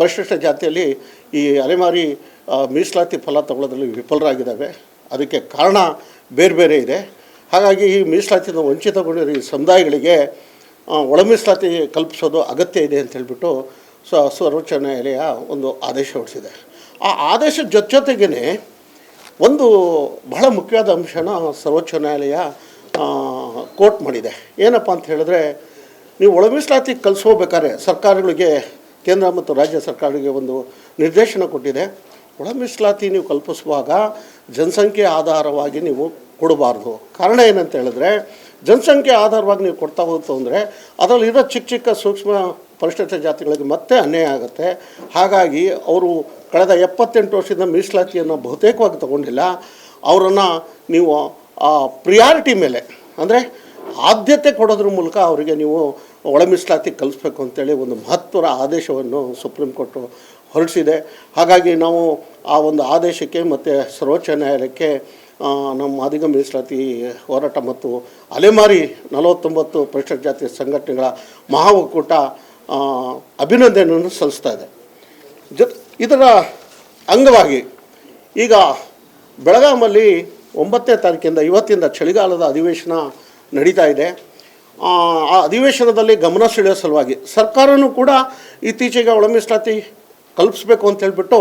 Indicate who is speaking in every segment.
Speaker 1: ಪರಿಶಿಷ್ಟ ಜಾತಿಯಲ್ಲಿ ಈ ಅಲೆಮಾರಿ ಮೀಸಲಾತಿ ಫಲ ತಗೊಳ್ಳೋದ್ರಲ್ಲಿ ವಿಫಲರಾಗಿದ್ದಾವೆ ಅದಕ್ಕೆ ಕಾರಣ ಬೇರೆ ಬೇರೆ ಇದೆ. ಹಾಗಾಗಿ ಈ ಮೀಸಲಾತಿಯಿಂದ ವಂಚಿತಗೊಂಡಿರೋ ಈ ಸಮುದಾಯಗಳಿಗೆ ಒಳ ಮೀಸಲಾತಿ ಕಲ್ಪಿಸೋದು ಅಗತ್ಯ ಇದೆ ಅಂತ ಹೇಳಿಬಿಟ್ಟು ಸ ಸರ್ವೋಚ್ಚ ನ್ಯಾಯಾಲಯ ಒಂದು ಆದೇಶ ಹೊರಡಿಸಿದೆ. ಆ ಆದೇಶದ ಜೊತೆ ಜೊತೆಗೇ ಒಂದು ಬಹಳ ಮುಖ್ಯವಾದ ಅಂಶನ ಸರ್ವೋಚ್ಚ ನ್ಯಾಯಾಲಯ ಕೋರ್ಟ್ ಮಾಡಿದೆ. ಏನಪ್ಪ ಅಂತ ಹೇಳಿದ್ರೆ, ನೀವು ಒಳ ಮೀಸಲಾತಿ ಕಲಿಸ್ಕೋಬೇಕಾದ್ರೆ ಸರ್ಕಾರಗಳಿಗೆ ಕೇಂದ್ರ ಮತ್ತು ರಾಜ್ಯ ಸರ್ಕಾರಗಳಿಗೆ ಒಂದು ನಿರ್ದೇಶನ ಕೊಟ್ಟಿದೆ. ಒಳ ಮೀಸಲಾತಿ ನೀವು ಕಲ್ಪಿಸುವಾಗ ಜನಸಂಖ್ಯೆ ಆಧಾರವಾಗಿ ನೀವು ಕೊಡಬಾರ್ದು. ಕಾರಣ ಏನಂತ ಹೇಳಿದ್ರೆ, ಜನಸಂಖ್ಯೆ ಆಧಾರವಾಗಿ ನೀವು ಕೊಡ್ತಾ ಹೋಗ್ತು ಅಂದರೆ ಅದರಲ್ಲಿ ಇರೋ ಚಿಕ್ಕ ಚಿಕ್ಕ ಸೂಕ್ಷ್ಮ ಪರಿಶಿಷ್ಟ ಜಾತಿಗಳಿಗೆ ಮತ್ತೆ ಅನ್ಯಾಯ ಆಗುತ್ತೆ. ಹಾಗಾಗಿ ಅವರು ಕಳೆದ ಎಪ್ಪತ್ತೆಂಟು ವರ್ಷದಿಂದ ಮೀಸಲಾತಿಯನ್ನು ಬಹುತೇಕವಾಗಿ ತಗೊಂಡಿಲ್ಲ. ಅವರನ್ನು ನೀವು ಆ ಪ್ರಿಯಾರಿಟಿ ಮೇಲೆ, ಅಂದರೆ ಆದ್ಯತೆ ಕೊಡೋದ್ರ ಮೂಲಕ ಅವರಿಗೆ ನೀವು ಒಳ ಮೀಸಲಾತಿ ಕಲಿಸ್ಬೇಕು ಅಂತೇಳಿ ಒಂದು ಮಹತ್ವದ ಆದೇಶವನ್ನು ಸುಪ್ರೀಂ ಕೋರ್ಟು ಹೊರಡಿಸಿದೆ. ಹಾಗಾಗಿ ನಾವು ಆ ಒಂದು ಆದೇಶಕ್ಕೆ ಮತ್ತು ಸರ್ವೋಚ್ಚ ನ್ಯಾಯಾಲಯಕ್ಕೆ ನಮ್ಮ ಆದಿಗ ಮೀಸಲಾತಿ ಹೋರಾಟ ಮತ್ತು ಅಲೆಮಾರಿ ನಲವತ್ತೊಂಬತ್ತು ಪರಿಶಿಷ್ಟ ಜಾತಿ ಸಂಘಟನೆಗಳ ಮಹಾ ಒಕ್ಕೂಟ ಅಭಿನಂದನೆಯನ್ನು ಸಲ್ಲಿಸ್ತಾ ಇದೆ. ಜೊ ಇದರ ಅಂಗವಾಗಿ ಈಗ ಬೆಳಗಾಮಲ್ಲಿ ಒಂಬತ್ತನೇ ತಾರೀಕಿಂದ ಇವತ್ತಿಂದ ಚಳಿಗಾಲದ ಅಧಿವೇಶನ ನಡೀತಾ ಇದೆ. ಆ ಅಧಿವೇಶನದಲ್ಲಿ ಗಮನ ಸೆಳೆಯೋ ಸಲುವಾಗಿ ಸರ್ಕಾರನೂ ಕೂಡ ಇತ್ತೀಚೆಗೆ ಒಳ ಮೀಸಲಾತಿ ಕಲ್ಪಿಸ್ಬೇಕು ಅಂತ ಹೇಳ್ಬಿಟ್ಟು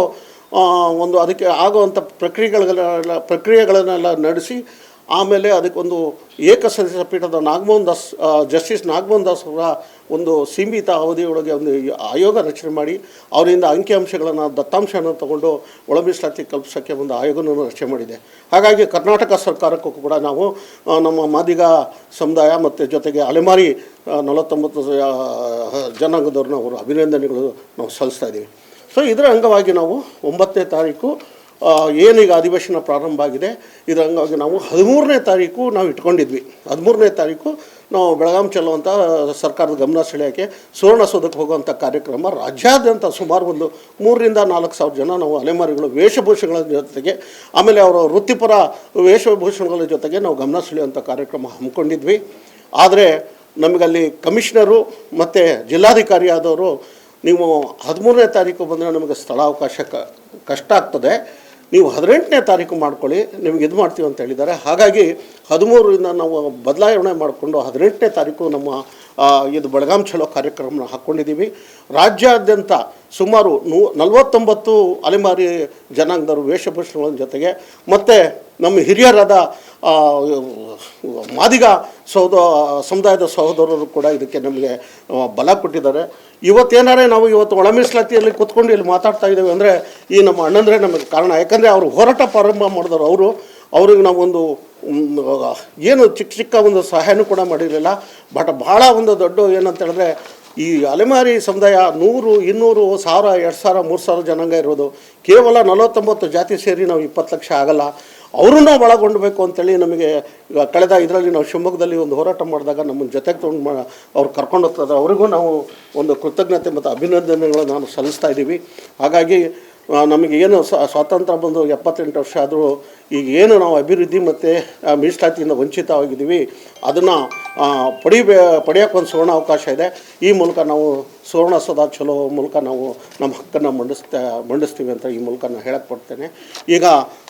Speaker 1: ಒಂದು ಅದಕ್ಕೆ ಆಗುವಂಥ ಪ್ರಕ್ರಿಯೆಗಳೆಲ್ಲ ಪ್ರಕ್ರಿಯೆಗಳನ್ನೆಲ್ಲ ನಡೆಸಿ ಆಮೇಲೆ ಅದಕ್ಕೊಂದು ಏಕಸದಸ್ಯ ಪೀಠದ ನಾಗಮೋಹನ್ ದಾಸ್ ಜಸ್ಟಿಸ್ ನಾಗಮೋಹನ್ ದಾಸ್ ಅವರ ಒಂದು ಸೀಮಿತ ಅವಧಿಯೊಳಗೆ ಒಂದು ಆಯೋಗ ರಚನೆ ಮಾಡಿ, ಅವರಿಂದ ಅಂಕಿಅಂಶಗಳನ್ನು ದತ್ತಾಂಶವನ್ನು ತಗೊಂಡು ಒಳ ಮೀಸಲಾತಿ ಕಲ್ಪಿಸೋಕ್ಕೆ ಒಂದು ಆಯೋಗವನ್ನು ರಚನೆ ಮಾಡಿದೆ. ಹಾಗಾಗಿ ಕರ್ನಾಟಕ ಸರ್ಕಾರಕ್ಕೂ ಕೂಡ ನಾವು ನಮ್ಮ ಮಾದಿಗ ಸಮುದಾಯ ಮತ್ತು ಜೊತೆಗೆ ಅಲೆಮಾರಿ ನಲವತ್ತೊಂಬತ್ತು ಜನಾಂಗದವ್ರನ್ನ ಅವರು ಅಭಿನಂದನೆಗಳು ನಾವು ಸಲ್ಲಿಸ್ತಾ ಇದ್ದೀವಿ. ಸೊ ಇದರ ಅಂಗವಾಗಿ ನಾವು ಒಂಬತ್ತನೇ ತಾರೀಕು ಏನೀಗ ಅಧಿವೇಶನ ಪ್ರಾರಂಭ ಆಗಿದೆ, ಇದರ ಹಂಗಾಗಿ ನಾವು ಹದಿಮೂರನೇ ತಾರೀಕು ನಾವು ಇಟ್ಕೊಂಡಿದ್ವಿ. ಹದಿಮೂರನೇ ತಾರೀಕು ನಾವು ಬೆಳಗಾಂ ಚೆಲ್ಲುವಂಥ ಸರ್ಕಾರದ ಗಮನ ಸೆಳೆಯೋಕ್ಕೆ ಸುವರ್ಣಸೌಧಕ್ಕೆ ಹೋಗುವಂಥ ಕಾರ್ಯಕ್ರಮ ರಾಜ್ಯಾದ್ಯಂತ ಸುಮಾರು ಒಂದು ಮೂರರಿಂದ ನಾಲ್ಕು ಸಾವಿರ ಜನ ನಾವು ಅಲೆಮಾರಿಗಳು ವೇಷಭೂಷಣಗಳ ಜೊತೆಗೆ, ಆಮೇಲೆ ಅವರ ವೃತ್ತಿಪರ ವೇಷಭೂಷಣಗಳ ಜೊತೆಗೆ ನಾವು ಗಮನ ಸೆಳೆಯುವಂಥ ಕಾರ್ಯಕ್ರಮ ಹಮ್ಮಿಕೊಂಡಿದ್ವಿ. ಆದರೆ ನಮಗಲ್ಲಿ ಕಮಿಷನರು ಮತ್ತು ಜಿಲ್ಲಾಧಿಕಾರಿ ಆದವರು, ನೀವು ಹದಿಮೂರನೇ ತಾರೀಕು ಬಂದರೆ ನಮಗೆ ಸ್ಥಳಾವಕಾಶ ಕಷ್ಟ ಆಗ್ತದೆ. ನೀವು ಹದಿನೆಂಟನೇ ತಾರೀಕು ಮಾಡ್ಕೊಳ್ಳಿ, ನಿಮಗೆ ಇದು ಮಾಡ್ತೀವಿ ಅಂತ ಹೇಳಿದ್ದಾರೆ. ಹಾಗಾಗಿ ಹದಿಮೂರರಿಂದ ನಾವು ಬದಲಾವಣೆ ಮಾಡಿಕೊಂಡು ಹದಿನೆಂಟನೇ ತಾರೀಕು ನಮ್ಮ ಇದು ಬೆಳಗಾಂ ಚಲೋ ಕಾರ್ಯಕ್ರಮನ ಹಾಕ್ಕೊಂಡಿದ್ದೀವಿ ರಾಜ್ಯಾದ್ಯಂತ ಸುಮಾರು ನೂ, ನಲವತ್ತೊಂಬತ್ತು ಅಲೆಮಾರಿ ಜನಾಂಗದವರು ವೇಷಭೂಷಣಗಳ ಜೊತೆಗೆ ಮತ್ತು ನಮ್ಮ ಹಿರಿಯರಾದ ಮಾದಿಗ ಸಹೋದ, ಸಮುದಾಯದ ಸಹೋದರರು ಕೂಡ ಇದಕ್ಕೆ ನಮಗೆ ಬಲ ಕೊಟ್ಟಿದ್ದಾರೆ. ಇವತ್ತೇನಾರೇ ನಾವು ಇವತ್ತು ಒಳ ಮೀಸಲಾತಿಯಲ್ಲಿ ಕೂತ್ಕೊಂಡು ಇಲ್ಲಿ ಮಾತಾಡ್ತಾ ಇದ್ದೇವೆ ಅಂದರೆ ಈ ನಮ್ಮ ಅಣ್ಣಂದರೆ ನಮಗೆ ಕಾರಣ. ಯಾಕಂದರೆ ಅವರು ಹೋರಾಟ ಪ್ರಾರಂಭ ಮಾಡಿದವರು ಅವರು. ಅವ್ರಿಗೆ ನಾವೊಂದು ಏನು ಚಿಕ್ಕ ಚಿಕ್ಕ ಒಂದು ಸಹಾಯನೂ ಕೂಡ ಮಾಡಿರಲಿಲ್ಲ. ಬಟ್ ಭಾಳ ಒಂದು ದೊಡ್ಡ ಏನಂತ ಹೇಳಿದ್ರೆ ಈ ಅಲೆಮಾರಿ ಸಮುದಾಯ ನೂರು, ಇನ್ನೂರು, ಸಾವಿರ, ಎರಡು ಸಾವಿರ, ಮೂರು ಸಾವಿರ ಜನಾಂಗ ಇರೋದು. ಕೇವಲ ನಲವತ್ತೊಂಬತ್ತು ಜಾತಿ ಸೇರಿ ನಾವು ಇಪ್ಪತ್ತು ಲಕ್ಷ ಆಗಲ್ಲ. ಅವ್ರನ್ನ ಒಳಗೊಂಡಬೇಕು ಅಂತೇಳಿ ನಮಗೆ ಕಳೆದ ಇದರಲ್ಲಿ ನಾವು ಶಿವಮೊಗ್ಗದಲ್ಲಿ ಒಂದು ಹೋರಾಟ ಮಾಡಿದಾಗ ನಮ್ಮನ್ನು ಜೊತೆಗೆ ತೊಗೊಂಡು ಮಾ, ಅವ್ರು ಕರ್ಕೊಂಡು ಹೋಗ್ತಾರೆ ಅವರಿಗೂ ನಾವು ಒಂದು ಕೃತಜ್ಞತೆ ಮತ್ತು ಅಭಿನಂದನೆಗಳನ್ನು ನಾನು ಸಲ್ಲಿಸ್ತಾ ಇದ್ದೀವಿ. ಹಾಗಾಗಿ ಆ, ನಮಗೆ ಏನು ಸ್ವಾತಂತ್ರ್ಯ ಬಂದು ಎಪ್ಪತ್ತೆಂಟು ವರ್ಷ ಆದರೂ ಈಗ ಏನು ನಾವು ಅಭಿವೃದ್ಧಿ ಮತ್ತು ಮೀಸಲಾತಿಯಿಂದ ವಂಚಿತವಾಗಿದ್ದೀವಿ ಅದನ್ನು ಪಡಿಬೇ ಪಡೆಯೋಕ್ಕೆ ಒಂದು ಸುವರ್ಣ ಅವಕಾಶ ಇದೆ. ಈ ಮೂಲಕ ನಾವು ಸುವರ್ಣ ಸದಾ ಚಲೋ ಮೂಲಕ ನಾವು ನಮ್ಮ ಹಕ್ಕನ್ನು ಮಂಡಿಸ್ತಾ ಮಂಡಿಸ್ತೀವಿ ಅಂತ ಈ ಮೂಲಕ ನಾನು ಹೇಳಕ್ಕೆ ಕೊಡ್ತೇನೆ ಈಗ